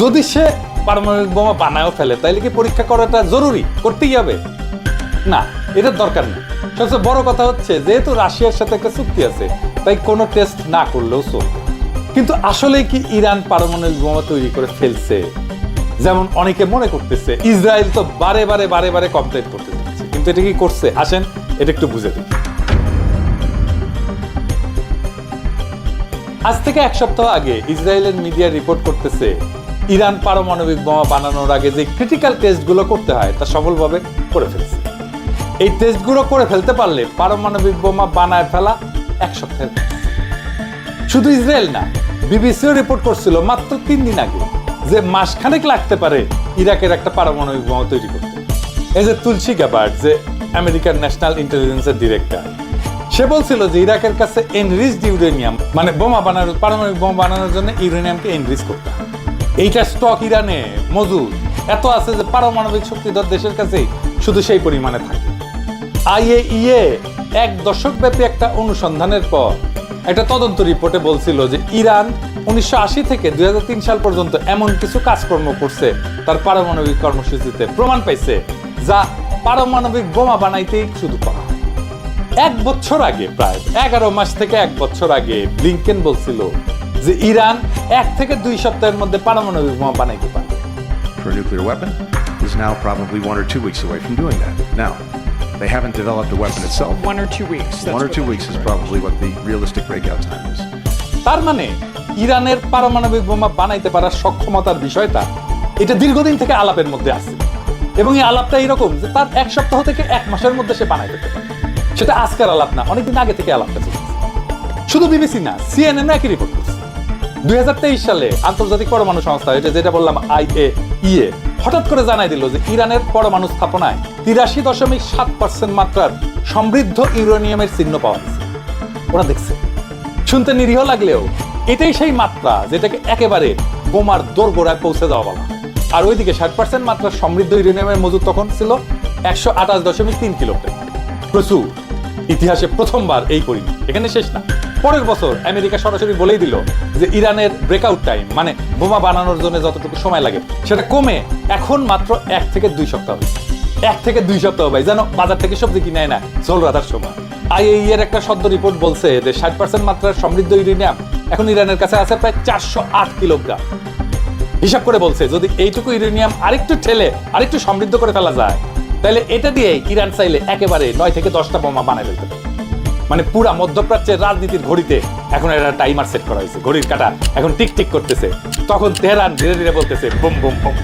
যদি সে পারমাণবিক বোমা বানায়ও ফেলে, তাইলে কি পরীক্ষা করাটা জরুরি? করতেই হবে। না এটার দরকার নেই সবচেয়ে বড় কথা হচ্ছে, যেহেতু রাশিয়ার সাথে একটা চুক্তি আছে, তাই কোনো টেস্ট না করলেও চলবে। কিন্তু আসলে কি ইরান পারমাণবিক বোমা তৈরি করে ফেলছে? যেমন অনেকে মনে করতেছে, ইসরায়েল তো বারে বারে বারে বারে কমপ্লেন করতে যাচ্ছে। কিন্তু এটা কি করছে? আসেন, এটা একটু বুঝে দিই আজ থেকে এক সপ্তাহ আগে ইসরায়েলের মিডিয়া রিপোর্ট করতেছে ইরান পারমাণবিক বোমা বানানোর আগে যে ক্রিটিক্যাল টেস্টগুলো করতে হয়, তা সফলভাবে করে ফেলছে। এই টেস্টগুলো করে ফেলতে পারলে পারমাণবিক বোমা বানায় ফেলা এক সপ্তাহের শুধু ইসরায়েল না, বিবিসিও রিপোর্ট করছিল মাত্র তিন দিন আগে যে মাসখানেক লাগতে পারে ইরাকের একটা পারমাণবিক বোমা তৈরি করতে। এই যে তুলসী গ্যাবার্ড যে আমেরিকার ন্যাশনাল ইন্টেলিজেন্সের ডিরেক্টর, সে বলছিল যে ইরাকের কাছে এনরিচড ইউরেনিয়াম মানে বোমা বানানোর, পারমাণবিক বোমা বানানোর জন্য ইউরেনিয়ামকে এনরিচ করতে হয়। এইটা স্টক ইরানে, মজুদ। এত আছে যে পারমাণবিক শক্তিধর দেশের কাছেই শুধু সেই পরিমাণে থাকে। আইএইএ এক দশক ব্যাপী একটা অনুসন্ধানের পর একটা তদন্ত রিপোর্টে বলছিল যে ইরান উনিশশো আশি থেকে দুই সাল পর্যন্ত এমন কিছু কাজকর্ম করছে, তার পারমাণবিক কর্মসূচিতে প্রমাণ পাইছে যা পারমাণবিক বোমা বানাইতেই শুধু করা এক বছর আগে, প্রায় এগারো মাস থেকে এক বছর আগে ব্লিংকেন বলছিল যে ইরান এক থেকে দুই সপ্তাহের মধ্যে পারমাণবিক বোমা বানাইতে পারে for a nuclear weapon is now probably one or two weeks away from doing that. Now, they haven't developed a weapon itself. One or two weeks. That's One or two weeks is probably what the realistic breakout time is. তার মানে ইরানের পারমাণবিক বোমা বানাইতে পারার সক্ষমতার বিষয়টা এটা দীর্ঘদিন থেকে আলাপের মধ্যে আছে এবং এই আলাপটা এরকম যে তার এক সপ্তাহ থেকে এক মাসের মধ্যে সে বানাইতে পারে সেটা আজকের আলাপ না অনেকদিন আগে থেকে আলাপটা শুধু বিবিসি না সিএনএন একই রিপোর্ট দুই হাজার তেইশ সালে আন্তর্জাতিক পরমাণু সংস্থা, এটা যেটা বললাম আইএ ইএ হঠাৎ করে জানাই দিল যে ইরানের পরমাণু স্থাপনায় তিরাশি দশমিক সাত পার্সেন্ট মাত্রার সমৃদ্ধ ইউরেনিয়ামের চিহ্ন পাওয়া গেছে। ওরা দেখছে। শুনতে নিরীহ লাগলেও এটাই সেই মাত্রা যেটাকে একেবারে বোমার দোরগোড়ায় পৌঁছে দেওয়া বলা আর ওইদিকে ষাট পার্সেন্ট মাত্রা সমৃদ্ধ ইউরেনিয়ামের মজুদ তখন ছিল একশো আঠাশ দশমিক তিন কিলোগ্রাম। প্রচুর। ইতিহাসে প্রথমবার এই পরিমাণ। এখানে শেষ না। পরের বছর আমেরিকা সরাসরি বলেই দিল যে ইরানের ব্রেকআউট টাইম মানে বোমা বানানোর জন্য যতটুকু সময় লাগে, সেটা কমে এখন মাত্র এক থেকে দুই সপ্তাহ। এক থেকে দুই সপ্তাহ ভাই, যেন বাজার থেকে সবজি কিনে না ঝোল রাতার সময় আইএই এর একটা সদ্য রিপোর্ট বলছে যে ষাট পার্সেন্ট মাত্রার সমৃদ্ধ ইউরেনিয়াম এখন ইরানের কাছে আছে প্রায় চারশো আট কিলোগ্রাম। হিসাব করে বলছে, যদি এইটুকু ইউরেনিয়াম আরেকটু ঠেলে, আরেকটু সমৃদ্ধ করে ফেলা যায়, তাহলে এটা দিয়ে ইরান চাইলে একেবারে নয় থেকে দশটা বোমা বানায় ফেলতে পারে। মানে পুরা মধ্যপ্রাচ্যের রাজনীতির ঘড়িতে এখন একটা টাইমার সেট করা হয়েছে। ঘড়ির কাটা এখন টিক টিক করতেছে। তখন তেহরান ধীরে ধীরে বলতেছে, বুম বুম বুম।